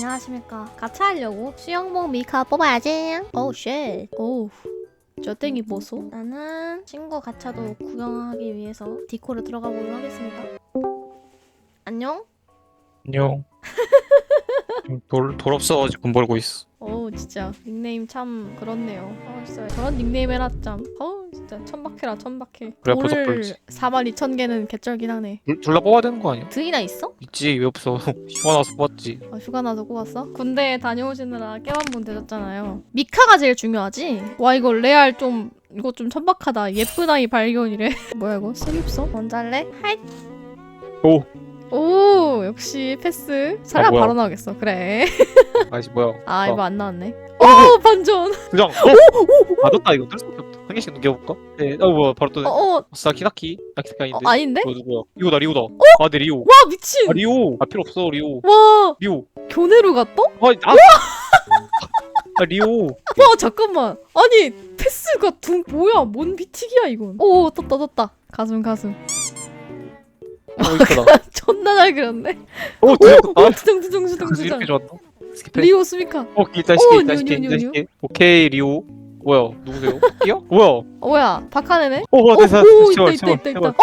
안녕하십니까. 같이 하려고 수영복 미카 뽑아야지. 오우 쉣. 오우. 저 땡이 보소. 나는 친구 가차도 구경하기 위해서 디코를 들어가 보도록 하겠습니다. 안녕? 안녕. 지금 돌, 돌 없어가지고 돈 벌고 있어. 어우 진짜 닉네임 참 그렇네요. 아 진짜 저런 닉네임 해놨잠. 어우 진짜 천박해라 천박해. 그래, 돌 버섯 벌지. 4만 2천 개는 개쩔긴 하네. 둘, 둘다 뽑아야 되는 거 아니야? 등이나 있어? 있지 왜 없어? 휴가 나서 뽑았지. 아, 휴가 나서 꼽았어? 군대 다녀오시느라 깨만분 되셨잖아요. 미카가 제일 중요하지? 와 이거 레알 좀 이거 좀 천박하다. 예쁜 아이 발견이래. 뭐야 이거? 슬립서? 할래? 하이. 오. 오 역시 패스. 살아 아, 뭐야. 바로 나오겠어. 그래. 아이씨 뭐야? 아 아, 이거 안 나왔네. 오 반전. 그냥. 어? 맞았다 이거 뜰 수 밖에 없다. 한 개씩 넘겨볼까? 네. 어 뭐야 바로 또. 어, 어, 아싸 키나키. 나키나키 아닌데. 어 아닌데? 어 누구야? 리오다 리오다. 아 네 리오. 와 미친. 아 리오. 아 필요 없어 리오. 와 리오. 교내로 갔어? 아 아. 아 리오. 와 잠깐만. 아니 패스가 둥 뭐야? 뭔 비틱이야 이건? 오 떴다 떴다. 가슴 가슴. 어 이쁘다. 존나 잘 그렸네. 오 오. 오 두둥 두둥 두둥 그래서 두둥. 이렇게 좋았나? 스킵해. 리오 스미카. 어 일단 오, 일단 뉴, 시켜 뉴, 일단 뉴, 시켜. 오케이 리오. 뭐야 누구세요? 끼요? 뭐야? 어, 뭐야 박하네네? 어, 어, 오, 됐어. 오 있다 있다 있다. 있다. 어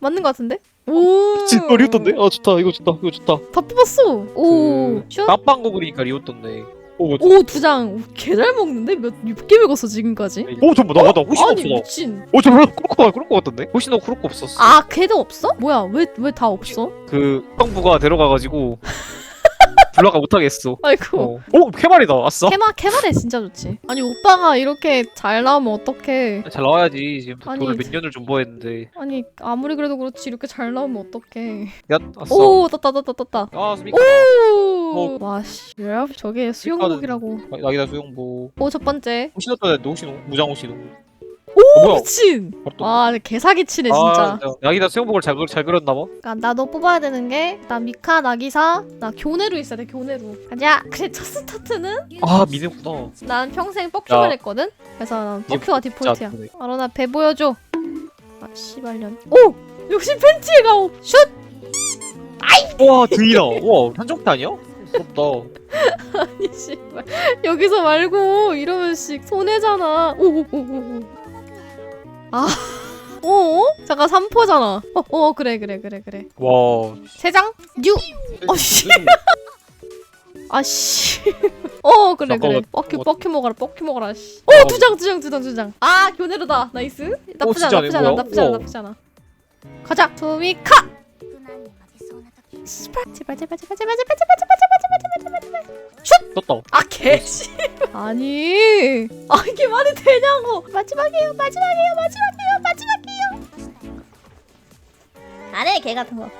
맞는 것 같은데? 오. 진, 어, 리오던데? 아, 좋다. 이거 좋다. 이거 좋다. 다 뽑았어. 오. 그, 슛. 빡빵거 그리니까 리오던데. 오, 두 장. 개 잘 먹는데 몇개 먹었어 지금까지? 오, 저 뭐다, 맞다. 훨씬 아니 없어. 나. 미친. 오, 저 뭐야? 크로커가 그런 거 같던데? 훨씬 더 크로커 없었어. 아 걔도 없어? 뭐야 왜 왜 다 없어? 그, 빵부가 데려가가지고, 불러가 못하겠어. 아이고. 어. 오, 캐말이다. 아싸. 캐마 캐마레 진짜 좋지. 아니 오빠가 이렇게 잘 나오면 어떡해? 잘 나와야지. 지금 아니, 돈을 몇 년을 존버했는데. 아니 아무리 그래도 그렇지 이렇게 잘 나오면 어떡해? 야, 아싸. 오 떴다 떴다 떴다. 아, 수미카. 오. 와씨. 저게 수영복이라고. 나기다 수영복. 오 첫 번째. 혹시 넣었다 했는데, 혹시 넣 무장 혹시 넣오 뭐야? 미친. 와 개사기 치네 진짜. 아, 나기다 수영복을 잘, 그- 잘 그렸나 봐. 그러니까 나도 뽑아야 되는 게 나 미카 나기사 나 교내로 있어야 돼 교내로. 가자. 그래 첫 스타트는 아, 미네구나. 난 평생 뻑큐만 야. 했거든. 그래서 난 뻑큐가 디폴트야. 아로나 배 보여줘. 아 씨발년. 오 역시 팬티에 가오. 슛. 와, 등이다. 와, 한정태 아니야? 부럽다. 아니 씨발 여기서 말고 이러면 씨 손해잖아. 오오오오. 아. 어? 잠깐 3포잖아. 어, 어, 그래, 그래, 그래, 그래. 와. 세 장? 뉴! 어, 씨. 아, 씨. 어, 그래, 그래. 잠깐만. 뻑큐, 어. 뻑큐 먹어라, 뻑큐 먹어라, 씨. 어, 어, 두 장, 두 장, 두 장, 두 장. 아, 교내로다. 나이스. 나쁘지 진짜 않아, 나쁘지 않아? 나쁘지 않아, 우와. 나쁘지 않아. 가자. 제발, 제발, 제발, 제발, 제발, 제발, 제발, 제발, 제발. 떴다. 아, 개씨. 아니. 아, 이게 말이 되냐고. 마지막이에요, 마지막이에요, 마지막이에요, 마지막이에요. 안해, 개 같은 거.